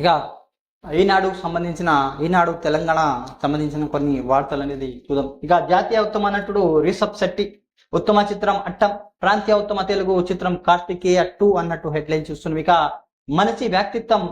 ఇక ఈనాడుకు సంబంధించిన ఈనాడు తెలంగాణ సంబంధించిన కొన్ని వార్తలు అనేది చూద్దాం. ఇక జాతీయ ఉత్తమ నటుడు రిషబ్ శెట్టి ఉత్తమ చిత్రం అట్టం ప్రాంతీయ ఉత్తమ తెలుగు చిత్రం కార్తికేయ టూ అన్నట్టు హెడ్లైన్ చూస్తున్నాం. ఇక మనిషి వ్యక్తిత్వం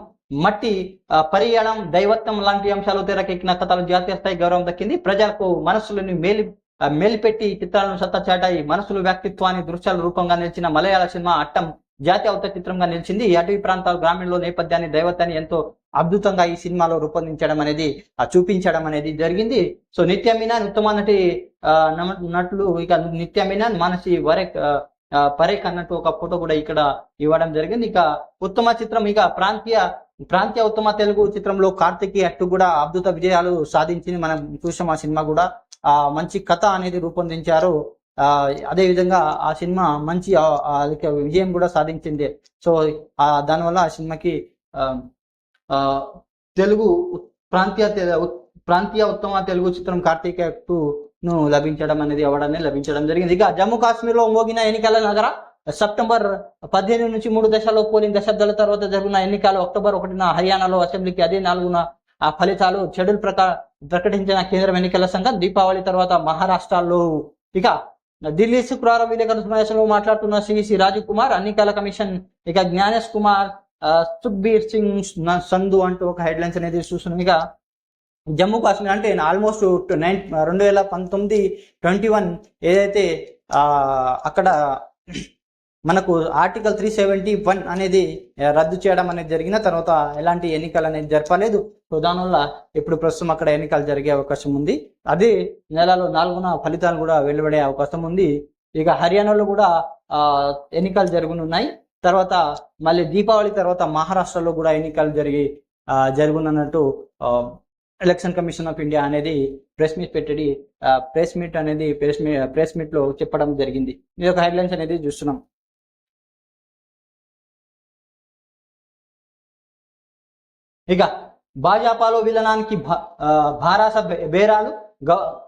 మట్టి ఆ, పరియాణం దైవత్వం లాంటి అంశాలు తెరకెక్కిన కథలు జాతీయ స్థాయి గౌరవం దక్కింది. ప్రజలకు మనసులను మేలి ఆ, మేలిపెట్టి చిత్రాలను సత్తా చాటాయి మనసులు వ్యక్తిత్వాన్ని దృశ్యాల రూపంగా నిలిచిన మలయాళ సినిమా అట్టం జాతీయ ఉత్తమ చిత్రంగా నిలిచింది అటవీ ప్రాంతాలు గ్రామీణలో నేపథ్యాన్ని దైవతాన్ని ఎంతో అద్భుతంగా ఈ సినిమాలో రూపొందించడం అనేది చూపించడం అనేది జరిగింది. సో నిత్య మీనాన్ ఉత్తమ నటి ఆ, నటులు ఇక నిత్య మీనాన్ మానసి వరేక్ పరేక్ అన్నట్టు ఒక ఫోటో కూడా ఇక్కడ ఇవ్వడం జరిగింది. ఇక ఉత్తమ చిత్రం ఇక ప్రాంతీయ ప్రాంతీయ ఉత్తమ తెలుగు చిత్రంలో కార్తికి అట్టు కూడా అద్భుత విజయాలు సాధించింది. మనం చూసాం ఆ సినిమా కూడా. ఆ మంచి కథ అనేది రూపొందించారు. ఆ అదే విధంగా ఆ సినిమా మంచి విజయం కూడా సాధించింది. సో దానివల్ల ఆ సినిమాకి ఆ, ఆ, తెలుగు ప్రాంతీయ ప్రాంతీయ ఉత్తమ తెలుగు చిత్రం కార్తీక ను లభించడం అనేది అవడమే లభించడం జరిగింది. ఇక జమ్మూ కాశ్మీర్లో మోగిన ఎన్నికల నగర సెప్టెంబర్ పద్దెనిమిది నుంచి మూడు దశల్లో పోలింగ్ దశాబ్దాల తర్వాత జరిగిన ఎన్నికలు అక్టోబర్ ఒకటిన హర్యానాలో అసెంబ్లీకి అదే నాలుగున ఆ ఫలితాలు షెడ్యూల్ ప్రకా ప్రకటించిన కేంద్రం ఎన్నికల సంఘం దీపావళి తర్వాత మహారాష్ట్రలో. ఇక ఢిల్లీ శుక్రవారం విలేకరుల సమావేశంలో మాట్లాడుతున్న సిసి రాజీవ్ కుమార్ ఎన్నికల కమిషన్ ఇక జ్ఞానేష్ కుమార్ సుఖ్బీర్ సింగ్ సంధు అంటూ ఒక హెడ్లైన్స్ అనేది చూస్తున్నాం. ఇక జమ్మూ కాశ్మీర్ అంటే ఆల్మోస్ట్ నైన్ రెండు వేల పంతొమ్మిది ట్వంటీ వన్ ఏదైతే ఆ, అక్కడ మనకు ఆర్టికల్ త్రీ సెవెంటీ వన్ అనేది రద్దు చేయడం అనేది జరిగిన తర్వాత ఎలాంటి ఎన్నికలు అనేది జరపలేదు. సో దానివల్ల ఇప్పుడు ప్రస్తుతం అక్కడ ఎన్నికలు జరిగే అవకాశం ఉంది. అదే నెలలో నాలుగున ఫలితాలు కూడా వెలువడే అవకాశం ఉంది. ఇక హర్యానాలో కూడా ఆ, ఎన్నికలు జరుగునున్నాయి. తర్వాత మళ్ళీ దీపావళి తర్వాత మహారాష్ట్రలో కూడా ఎన్నికలు జరిగి జరుగునన్నట్టు ఎలక్షన్ కమిషన్ ఆఫ్ ఇండియా అనేది ప్రెస్ మీట్ పెట్టి ప్రెస్ మీట్ అనేది ప్రెస్ మీ ప్రెస్ మీట్లో చెప్పడం జరిగింది. ఇది ఒక హెడ్లైన్స్ అనేది చూస్తున్నాం. ఇక భాజపాలో విలనానికి భా- ఆ, భారాస బే- బేరాలు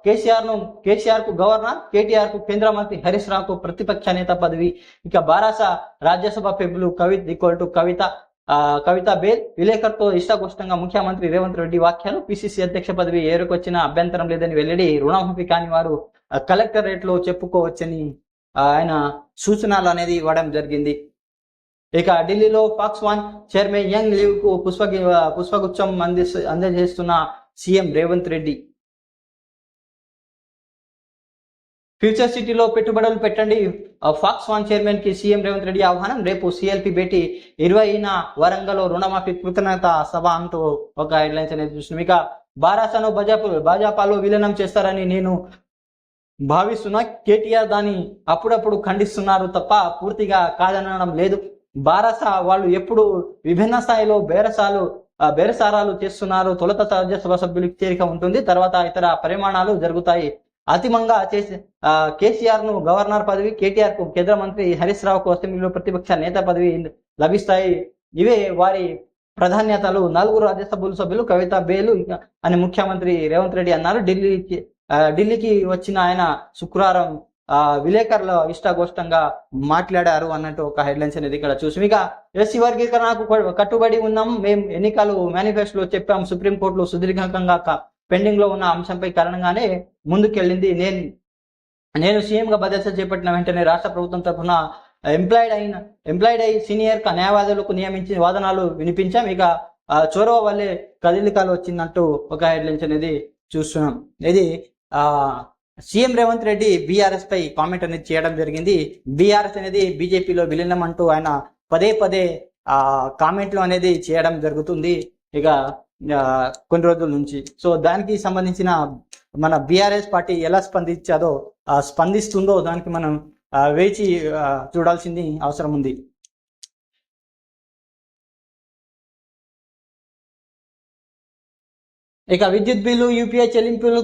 కేసీఆర్ను కేసీఆర్కు గవర్నర్ కేటీఆర్కు కేంద్ర మంత్రి హరీష్ రావుకు ప్రతిపక్ష నేత పదవి. ఇక బారాస రాజ్యసభ పెబులు కవిత్ ఈక్వల్ టు కవిత ఆ, కవిత బేల్ విలేకరుతో ఇష్టాగోష్టంగా ముఖ్యమంత్రి రేవంత్ రెడ్డి వ్యాఖ్యలు. పిసిసి అధ్యక్ష పదవి ఏరుకొచ్చిన అభ్యంతరం లేదని వెల్లడి రుణమాఫీ కాని వారు కలెక్టరేట్లో చెప్పుకోవచ్చని ఆయన సూచనలు అనేది ఇవ్వడం జరిగింది. ఇక ఢిల్లీలో పాక్స్ వన్ చైర్మన్ యంగ్ లీవ్కు పుష్ప పుష్పగుచ్చం అంది అందజేస్తున్న సీఎం రేవంత్ రెడ్డి. ఫ్యూచర్ సిటీలో పెట్టుబడులు పెట్టండి. ఆ, ఫాక్స్ వన్ చైర్మన్కి సీఎం రేవంత్ రెడ్డి ఆహ్వానం. రేపు సిఎల్పి భేటీ ఇరవైన వరంగల్ రుణమాఫీ కృతజ్ఞత సభ అంటూ ఒక హెడ్లైన్స్ అనేది చూస్తున్నాం. ఇక బారాసను భాజపా భాజపాలో విలీనం చేస్తారని నేను భావిస్తున్నా. కేటీఆర్ దాన్ని అప్పుడప్పుడు ఖండిస్తున్నారు తప్ప పూర్తిగా కాదనడం లేదు. బారస వాళ్ళు ఎప్పుడు విభిన్న స్థాయిలో బేరసాలు బేరసారాలు చేస్తున్నారు. తొలత రాజ్యసభ సభ్యులకు చేరిక ఉంటుంది. తర్వాత ఇతర పరిమాణాలు జరుగుతాయి. అంతిమంగా చేసి ఆ, కేసీఆర్ను గవర్నర్ పదవి కేటీఆర్కు కేంద్ర మంత్రి హరీష్ రావుకు అసెంబ్లీలో ప్రతిపక్ష నేత పదవి లభిస్తాయి. ఇవే వారి ప్రాధాన్యతలు. నలుగురు రాజ్యసభ సభ్యులు కవిత బేలు అని ముఖ్యమంత్రి రేవంత్ రెడ్డి అన్నారు. ఢిల్లీకి ఢిల్లీకి వచ్చిన ఆయన శుక్రవారం విలేకరుల ఇష్టాగోష్టంగా మాట్లాడారు అన్నట్టు ఒక హెడ్లైన్స్ అనేది ఇక్కడ చూసి. ఇక ఎస్సీ వర్గీకరణకు కట్టుబడి ఉన్నాం. మేము ఎన్నికలు మేనిఫెస్టోలో చెప్పాం. సుప్రీంకోర్టులో సుదీర్ఘంగా క- పెండింగ్లో ఉన్న అంశంపై కారణంగానే ముందుకెళ్ళింది. నేను నేను సీఎం గా బాధ్యత చేపట్టిన వెంటనే రాష్ట్ర ప్రభుత్వం తరఫున ఎంప్లాయిడ్ అయిన ఎంప్లాయిడ్ అయి సీనియర్ న్యాయవాదులకు నియమించిన వాదనాలు వినిపించాం. ఇక ఆ, చొరవ వల్లే కదలికలు వచ్చిందంటూ ఒక హెడ్లైన్స్ అనేది చూస్తున్నాం. ఇది ఆ సీఎం రేవంత్ రెడ్డి బీఆర్ఎస్ పై కామెంట్ అనేది చేయడం జరిగింది. బీఆర్ఎస్ అనేది బీజేపీలో విలీనం అంటూ ఆయన పదే పదే ఆ కామెంట్లు అనేది చేయడం జరుగుతుంది ఇక ఆ, కొన్ని రోజుల నుంచి. సో దానికి సంబంధించిన మన బీఆర్ఎస్ పార్టీ ఎలా స్పందించాదో స్పందిస్తుందో దానికి మనం వేచి చూడాల్సింది అవసరం ఉంది. ఇక విద్యుత్ బిల్లు యూపీఐ చెల్లింపులు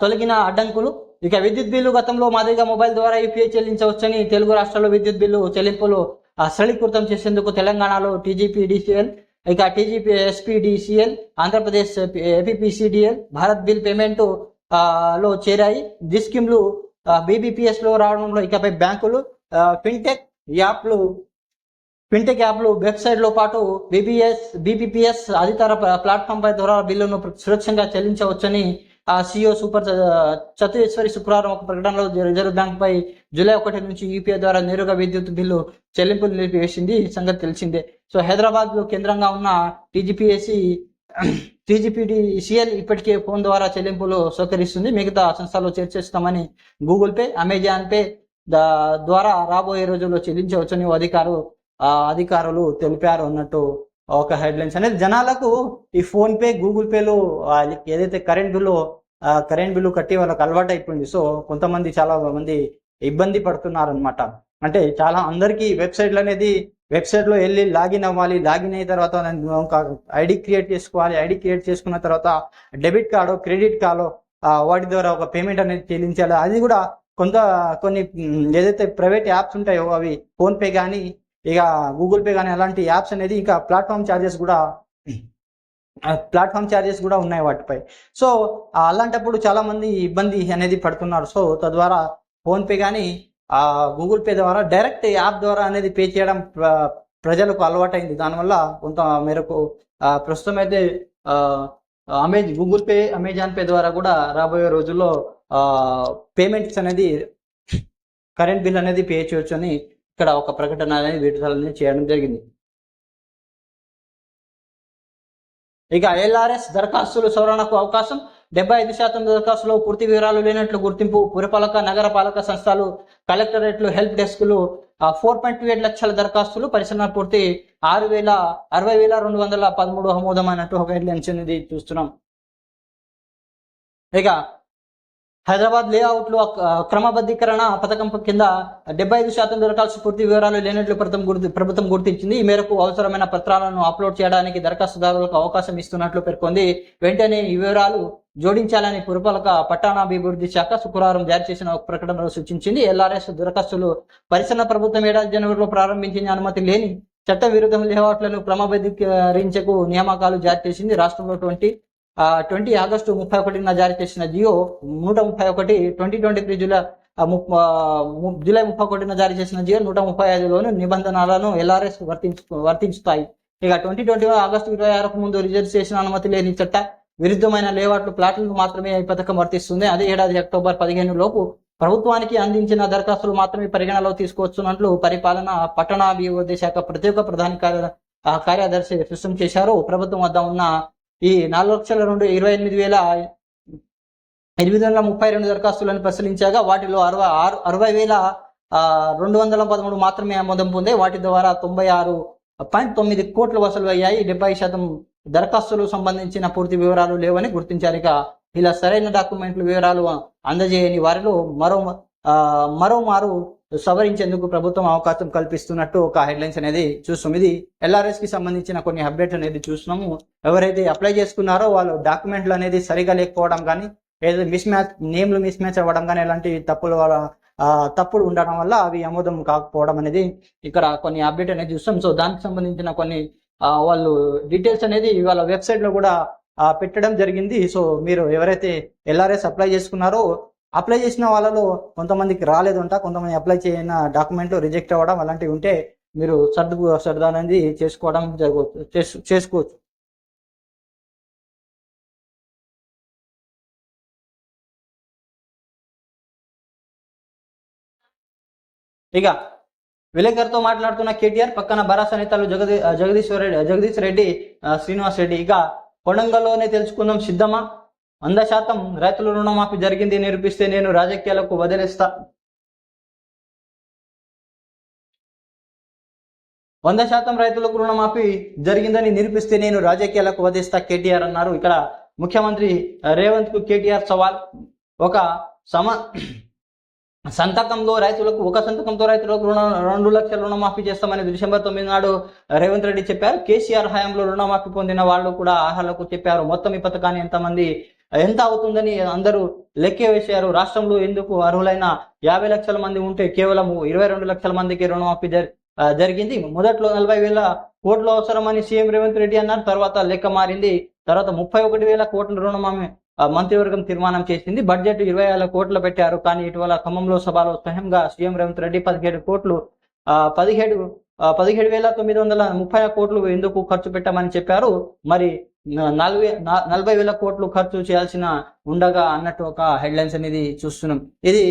తొలగిన అడ్డంకులు. ఇక విద్యుత్ బిల్లు గతంలో మాదిరిగా మొబైల్ ద్వారా యూపీఐ చెల్లించవచ్చని తెలుగు రాష్ట్రాల్లో విద్యుత్ బిల్లు చెల్లింపులు సరళీకృతం చేసేందుకు తెలంగాణలో టీజీపీ డిసిఎల్ ఇక TGP SPDCL Andhra Pradesh APPCDL Bharat bill పేమెంట్లో చేరాయి. ది స్కీమ్లు బీబీపీఎస్లో రావడంలో ఇకపై బ్యాంకులు ఫిన్టెక్ యాప్లు ఫిన్టెక్ యాప్లు వెబ్సైట్లో పాటు బీబీఎస్ బీబీపీఎస్ అధికార ప్లాట్ఫామ్ పై ద్వారా బిల్లును సురక్షంగా చెల్లించవచ్చని ఆ సిఇఓ సూపర్ చతురేశ్వరి శుక్రవారం ఒక ప్రకటనలో రిజర్వ్ బ్యాంక్ పై జూలై ఒకటి నుంచి యూపీఐ ద్వారా నేరుగా విద్యుత్ బిల్లు చెల్లింపులు నిలిపివేసింది ఈ సంగతి తెలిసిందే. సో హైదరాబాద్లో కేంద్రంగా ఉన్న టీజీపీఎస్సి టీజీపీడీ సిఎల్ ఇప్పటికే ఫోన్ ద్వారా చెల్లింపులు సౌకరిస్తుంది మిగతా సంస్థలు చేర్చేస్తామని గూగుల్ పే అమెజాన్ పే ద్వారా రాబోయే రోజుల్లో చెల్లించవచ్చని అధికారు అధికారులు తెలిపారు అన్నట్టు ఒక హెడ్లైన్స్ అనేది జనాలకు ఈ ఫోన్పే గూగుల్ పేలు ఏదైతే కరెంట్ బిల్లు కరెంట్ బిల్లు కట్టి వాళ్ళకి అలవాటు అయిపోయింది సో కొంతమంది చాలా మంది ఇబ్బంది పడుతున్నారు అనమాట అంటే చాలా అందరికీ వెబ్సైట్లు అనేది వెబ్సైట్లో వెళ్ళి లాగిన్ అవ్వాలి లాగిన్ అయిన తర్వాత నేను ఒక ఐడి క్రియేట్ చేసుకోవాలి ఐడి క్రియేట్ చేసుకున్న తర్వాత డెబిట్ కార్డు క్రెడిట్ కార్డు వాటి ద్వారా ఒక పేమెంట్ అనేది చెల్లించాలి. అది కూడా కొంత కొన్ని ఏదైతే ప్రైవేట్ యాప్స్ ఉంటాయో అవి ఫోన్పే కానీ ఇక గూగుల్ పే కానీ అలాంటి యాప్స్ అనేది ఇంకా ప్లాట్ఫామ్ ఛార్జెస్ కూడా ప్లాట్ఫామ్ ఛార్జెస్ కూడా ఉన్నాయి వాటిపై. సో అలాంటప్పుడు చాలామంది ఇబ్బంది అనేది పడుతున్నారు. సో తద్వారా ఫోన్ పే కానీ గూగుల్ పే ద్వారా డైరెక్ట్ యాప్ ద్వారా అనేది పే చేయడం ప్ర- ప్రజలకు అలవాటైంది. దానివల్ల కొంత మేరకు ప్రస్తుతం అయితే అమెజ్ గూగుల్ పే అమెజాన్ పే ద్వారా కూడా రాబోయే రోజుల్లో పేమెంట్స్ అనేది కరెంట్ బిల్ అనేది పే చేయొచ్చు అని ఇక్కడ ఒక ప్రకటన అనేది విడుదల చేయడం జరిగింది. ఇక ఎల్ఆర్ఎస్ దరఖాస్తులు సవరణకు అవకాశం డెబ్బై ఐదు శాతం దరఖాస్తులో పూర్తి వివరాలు లేనట్లు గుర్తింపు పురపాలక నగరపాలక సంస్థలు కలెక్టరేట్లు హెల్ప్ డెస్క్లు ఫోర్ పాయింట్ ఎయిట్ లక్షల దరఖాస్తులు పరిశీలన పూర్తి ఆరు వేల అరవై వేల రెండు వందల పదమూడు ఆమోదమైనట్టు ఒక హెడ్లైన్స్ అనేది చూస్తున్నాం. ఇక హైదరాబాద్ లేఅవుట్లో క్రమబద్ధీకరణ పథకం కింద డెబ్బై ఐదు శాతం దరఖాస్తు పూర్తి వివరాలు లేనట్లు ప్రభుత్వం గుర్తి ప్రభుత్వం గుర్తించింది. ఈ మేరకు అవసరమైన పత్రాలను అప్లోడ్ చేయడానికి దరఖాస్తుదారులకు అవకాశం ఇస్తున్నట్లు పేర్కొంది. వెంటనే ఈ వివరాలు జోడించాలని పురపాలక పట్టణాభివృద్ధి శాఖ శుక్రవారం జారీ చేసిన ఒక ప్రకటనలో సూచించింది. ఎల్ఆర్ఎస్ దరఖాస్తులు పరిసర ప్రభుత్వం ఏడాది జనవరిలో ప్రారంభించిన అనుమతి లేని చట్ట విరుద్ధం లేఅవుట్లను క్రమబద్ధీకరించకు నియామకాలు జారీ చేసింది. రాష్ట్రంలో ట్వంటీ ట్వంటీ ఆగస్టు ముప్పై ఒకటిన జారీ చేసిన జియో నూట ముప్పై ఒకటి twenty twenty three July July ముప్పై ఒకటిన జారీ చేసిన జియో నూట ముప్పై ఐదులోని నిబంధనలను ఎల్ఆర్ఎస్ వర్తించు వర్తించుతాయి. ఇక ట్వంటీ ట్వంటీ ఆగస్టు ఇరవై ఆరుకు ముందు రిజర్వ్ చేసిన అనుమతి లేని చట్ట విరుద్ధమైన లేఅవుట్లు ప్లాట్లకు మాత్రమే ఈ పథకం వర్తిస్తుంది. అదే ఏడాది అక్టోబర్ పదిహేను లోపు ప్రభుత్వానికి అందించిన దరఖాస్తులు మాత్రమే పరిగణలో తీసుకోవచ్చున్నట్లు పరిపాలన పట్టణాభివృద్ధి శాఖ ప్రత్యేక ప్రధాన కార్య- కార్యదర్శి స్పష్టం చేశారు. ప్రభుత్వం వద్ద ఉన్న ఈ నాలుగు లక్షల రెండు ఇరవై ఎనిమిది వేల ఎనిమిది వందల ముప్పై రెండు దరఖాస్తులను పరిశీలించగా వాటిలో అరవై ఆరు అరవై వేల ఆ, రెండు వందల పదమూడు మాత్రమే ఆమోదం పొందే వాటి ద్వారా తొంభై ఆరు పాయింట్ తొమ్మిది కోట్లు వసూలు అయ్యాయి. డెబ్బై శాతం దరఖాస్తులు సంబంధించిన పూర్తి వివరాలు లేవని గుర్తించారు. ఇక ఇలా సరైన డాక్యుమెంట్లు వివరాలు అందజేయని వారిలో మరో ఆ, మరోమారు సవరించేందుకు ప్రభుత్వం అవకాశం కల్పిస్తున్నట్టు ఒక హెడ్లైన్స్ అనేది చూస్తాం ఇది ఎల్ఆర్ఎస్కి సంబంధించిన కొన్ని అప్డేట్ అనేది చూస్తున్నాము. ఎవరైతే అప్లై చేసుకున్నారో వాళ్ళు డాక్యుమెంట్లు అనేది సరిగా లేకపోవడం కానీ ఏదో మిస్ మ్యాచ్ నేమ్లు మిస్ మ్యాచ్ అవ్వడం కానీ ఇలాంటి తప్పులు వాళ్ళ ఆ, తప్పులు ఉండడం వల్ల అవి ఆమోదం కాకపోవడం అనేది ఇక్కడ కొన్ని అప్డేట్ అనేది చూస్తాం సో దానికి సంబంధించిన కొన్ని వాళ్ళు డీటెయిల్స్ అనేది వాళ్ళ వెబ్సైట్లో కూడా పెట్టడం జరిగింది. సో మీరు ఎవరైతే ఎల్ఆర్ఎస్ అప్లై చేసుకున్నారో అప్లై చేసిన వాళ్ళలో కొంతమందికి రాలేదంట కొంతమంది అప్లై చేయన డాక్యుమెంట్లు రిజెక్ట్ అవ్వడం అలాంటివి ఉంటే మీరు సర్దు సర్దా అనేది చేసుకోవడం జరగవచ్చు చేసు- చేసుకోవచ్చు. ఇక విలేకరుతో మాట్లాడుతున్న కేటీఆర్ పక్కన భరాసా నేతలు జగదీ జగదీశ్వర్ రెడ్డి జగదీష్ రెడ్డి శ్రీనివాస్ రెడ్డి. ఇక కొడంగల్లోనే తెలుసుకుందాం సిద్ధమా? వంద శాతం రైతుల రుణమాఫీ జరిగింది నిరూపిస్తే నేను రాజకీయాలకు వదిలేస్తా. వంద శాతం రైతులకు రుణమాఫీ జరిగిందని నిరూపిస్తే నేను రాజకీయాలకు వదిలేస్తా కేటీఆర్ అన్నారు. ఇక్కడ ముఖ్యమంత్రి రేవంత్కు కేటీఆర్ సవాల్. ఒక సమ సంతకంలో రైతులకు ఒక సంతకంతో రైతులకు రుణ రెండు లక్షల రుణమాఫీ చేస్తామని డిసెంబర్ తొమ్మిది నాడు రేవంత్ రెడ్డి చెప్పారు. కేసీఆర్ హయాంలో రుణమాఫీ పొందిన వాళ్ళు కూడా ఆహాలకు చెప్పారు మొత్తం ఈ పథకాన్ని ఎంతమంది ఎంత అవుతుందని అందరూ లెక్క వేశారు. రాష్ట్రంలో ఎందుకు అర్హులైన యాభై లక్షల మంది ఉంటే కేవలం ఇరవై రెండు లక్షల మందికి రుణమాఫీ జరి- జరిగింది. మొదట్లో నలభై వేల కోట్లు అవసరమని సీఎం రేవంత్ రెడ్డి అన్నారు. తర్వాత లెక్క మారింది. తర్వాత ముప్పై ఒకటి వేల కోట్ల రుణమాఫీ మంత్రివర్గం తీర్మానం చేసింది. బడ్జెట్ ఇరవై వేల కోట్లు పెట్టారు. కానీ ఇటీవల ఖమ్మంలో సభలో స్వయంగా సీఎం రేవంత్ రెడ్డి పదిహేడు కోట్లు పదిహేడు పదిహేడు వేల తొమ్మిది వందల ముప్పై కోట్లు ఎందుకు ఖర్చు పెట్టామని చెప్పారు. మరి నలభై నలభై వేల కోట్లు ఖర్చు చేయాల్సిన ఉండగా అన్నట్టు ఒక హెడ్లైన్స్ అనేది చూస్తున్నాం. ఇది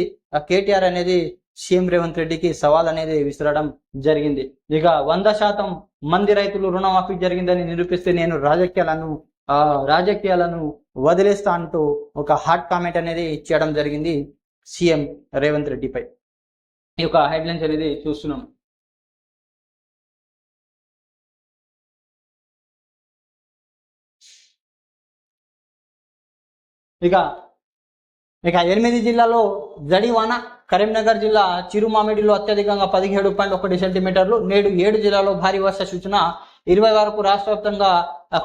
కేటీఆర్ అనేది సీఎం రేవంత్ రెడ్డికి సవాల్ అనేది విసరడం జరిగింది. ఇక వంద శాతం మంది రైతులు రుణమాఫీ జరిగిందని నిరూపిస్తే నేను రాజకీయాలను ఆ రాజకీయాలను వదిలేస్తా అంటూ ఒక హాట్ కామెంట్ అనేది చేయడం జరిగింది సీఎం రేవంత్ రెడ్డిపై. ఈ యొక్క హెడ్లైన్స్ అనేది చూస్తున్నాం. ఇక ఇక ఎనిమిది జిల్లాలో జడివాన కరీంనగర్ జిల్లా చిరుమామిడిలో అత్యధికంగా పదిహేడు పాయింట్ ఒకటి సెంటీమీటర్లు నేడు ఏడు జిల్లాలో భారీ వర్ష సూచన. ఇరవై వరకు రాష్ట్ర వ్యాప్తంగా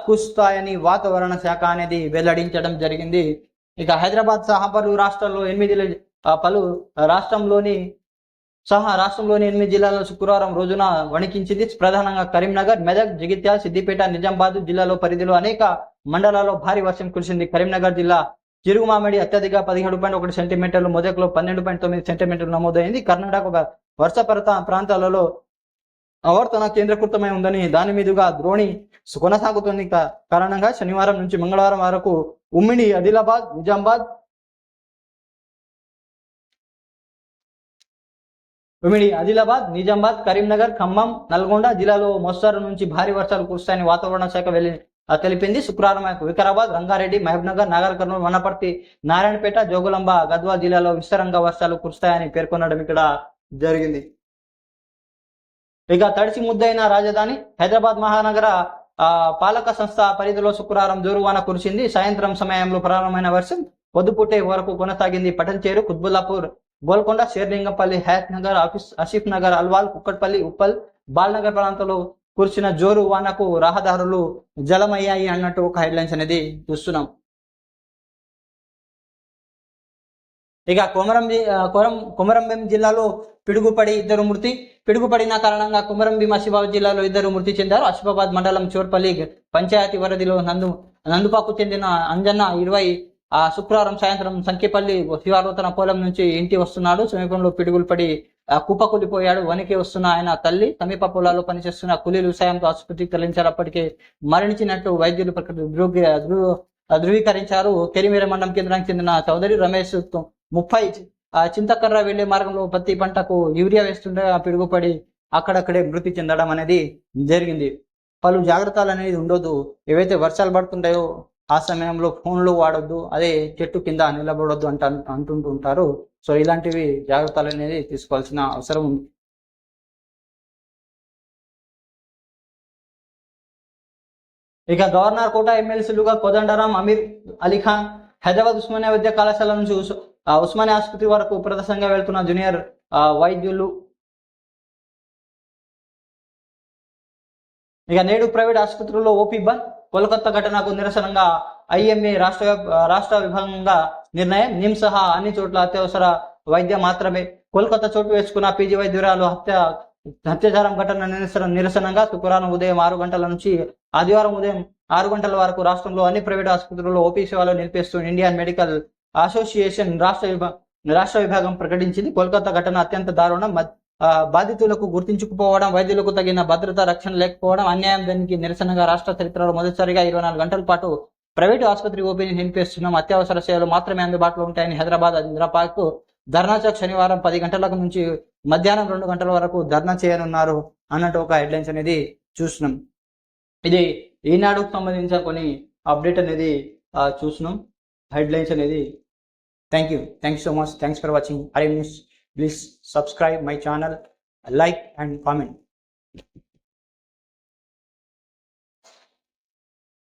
కుస్తాయని వాతావరణ శాఖ అనేది వెల్లడించడం జరిగింది. ఇక హైదరాబాద్ సహా పలు రాష్ట్రాల్లో ఎనిమిది పలు రాష్ట్రంలోని సహా రాష్ట్రంలోని ఎనిమిది జిల్లాలను శుక్రవారం రోజున వణికించింది. ప్రధానంగా కరీంనగర్ మెదక్ జగిత్యాల సిద్దిపేట నిజామాబాద్ జిల్లాలో పరిధిలో అనేక మండలాల్లో భారీ వర్షం కురిసింది. కరీంనగర్ జిల్లా చిరుగుమామిడి అత్యధిక పదిహేడు పాయింట్ ఒకటి సెంటీమీటర్లు మొదట్లో పన్నెండు పాయింట్ తొమ్మిది సెంటీమీటర్లు నమోదైంది. కర్ణాటక వర్ష ప్రాంతాలలో ఆవర్తన కేంద్రీకృతమై ఉందని దాని మీదుగా ద్రోణి కొనసాగుతుంది కారణంగా శనివారం నుంచి మంగళవారం వరకు ఉమ్మిడి ఆదిలాబాద్ నిజామాబాద్ ఉమ్మిడి ఆదిలాబాద్ నిజామాబాద్ కరీంనగర్ ఖమ్మం నల్గొండ జిల్లాలో మోస్తారు నుంచి భారీ వర్షాలు కురుస్తాయని వాతావరణ శాఖ వెళ్ళి తెలిపింది శుక్రవారం వికారాబాద్ రంగారెడ్డి మహబూబ్నగర్ నాగర్ కర్నూలు వనపర్తి నారాయణపేట జోగులాంబ గద్వాల్ జిల్లాలో విస్తారంగా వర్షాలు కురుస్తాయని పేర్కొనడం ఇక్కడ జరిగింది. ఇక తడిసి ముద్దైన రాజధాని హైదరాబాద్ మహానగర ఆ, పాలక సంస్థ పరిధిలో శుక్రవారం జోరువాన కురిసింది. సాయంత్రం సమయంలో ప్రారంభమైన వర్షం పొద్దుపుట్టే వరకు కొనసాగింది. పటల్చేరు కుత్బుల్లాపూర్ గోల్కొండ షేర్లింగంపల్లి హయాత్ నగర్ ఆఫీస్ ఆసిఫ్ నగర్ అల్వాల్ కుక్కట్పల్లి ఉప్పల్ బాల్నగర్ ప్రాంతంలో కురిసిన జోరు వానకు రహదారులు జలమయ్యాయి అన్నట్టు ఒక హెడ్లైన్స్ అనేది చూస్తున్నాం. ఇక కొమరంబి కొరం కొమరంభీం జిల్లాలో పిడుగుపడి ఇద్దరు మృతి పిడుగుపడిన కారణంగా కొమరంభీం ఆసిఫాబాద్ జిల్లాలో ఇద్దరు మృతి చెందారు. ఆసిఫాబాద్ మండలం చోర్పల్లి పంచాయతీ పరిధిలో నందు నందుపాకు చెందిన అంజన్న ఇరవై ఆ శుక్రవారం సాయంత్రం సంఖ్యపల్లి శివారు తన పొలం నుంచి ఇంటి వస్తున్నాడు. సమీపంలో పిడుగులు పడి ఆ, కుప్పకూలిపోయాడు వనికి వస్తున్న ఆయన తల్లి సమీప పొలాల్లో పనిచేస్తున్న కూలీలు సాయంతో ఆసుపత్రికి తరలించారు మరణించినట్టు వైద్యులు ధృవీకరించారు కెరిమీర మండలం కేంద్రానికి చెందిన చౌదరి రమేష్ ముప్పై ఆ, చింతకర్ర వెళ్ళే మార్గంలో పత్తి పంటకు యూరియా వేస్తుండగా పిడుగుపడి అక్కడక్కడే మృతి చెందడం అనేది జరిగింది. పలు జాగ్రత్తలు అనేది ఉండొద్దు. ఏవైతే వర్షాలు పడుతుంటాయో ఆ సమయంలో ఫోన్లు వాడొద్దు అదే చెట్టు కింద నిలబడొద్దు అంట అంటుంటూ ఉంటారు సో ఇలాంటివి జాగ్రత్తలు అనేది తీసుకోవాల్సిన అవసరం ఉంది. ఇక గవర్నర్ కోట ఎమ్మెల్సీలుగా కోదండరాం అమీర్ అలీ ఖాన్ హైదరాబాద్ ఉస్మానియా విద్యా కళాశాల నుంచి ఉస్మానియా ఆసుపత్రి వరకు ప్రదర్శనగా వెళ్తున్న జూనియర్ ఆ, వైద్యులు. ఇక నేడు ప్రైవేట్ ఆసుపత్రుల్లో ఓపీ బంద్ కోల్కతా ఘటనకు నిరసనగా ఐఎంఏ రాష్ట్ర రాష్ట్ర విభాగంగా నిర్ణయం నిమ్ సహా అన్ని చోట్ల అత్యవసర వైద్యం మాత్రమే. కోల్కతా చోటు వేసుకున్న పీజీ వైద్యురాలు హత్య హత్యాచారం ఘటన నిరసన నిరసనగా శుక్రవారం ఉదయం ఆరు గంటల నుంచి ఆదివారం ఉదయం ఆరు గంటల వరకు రాష్ట్రంలో అన్ని ప్రైవేట్ ఆసుపత్రుల్లో ఓపీ సేవలు నిలిపేస్తూ ఇండియన్ మెడికల్ అసోసియేషన్ రాష్ట్ర విభా- రాష్ట్ర విభాగం ప్రకటించింది. కోల్కతా ఘటన అత్యంత దారుణం. బాధితులకు గుర్తించుకుపోవడం వైద్యులకు తగిన భద్రత రక్షణ లేకపోవడం అన్యాయం దానికి నిరసనగా రాష్ట్ర చరిత్రలో మొదటిసారిగా ఇరవై నాలుగు గంటల పాటు ప్రైవేటు ఆసుపత్రి ఓపీని నిలిపేస్తున్నాం అత్యవసర సేవలు మాత్రమే అందుబాటులో ఉంటాయని హైదరాబాద్ ఇంద్రపార్క్ ధర్నా చౌక్ శనివారం పది గంటలకు నుంచి మధ్యాహ్నం రెండు గంటల వరకు ధర్నా చేయనున్నారు అన్నట్టు ఒక హెడ్లైన్స్ అనేది చూసినాం ఇది ఈనాడుకు సంబంధించిన కొన్ని అప్డేట్ అనేది చూసినాం హెడ్లైన్స్ అనేది thank you thank you so much. Thanks for watching. I news. Please subscribe my channel, like and comment.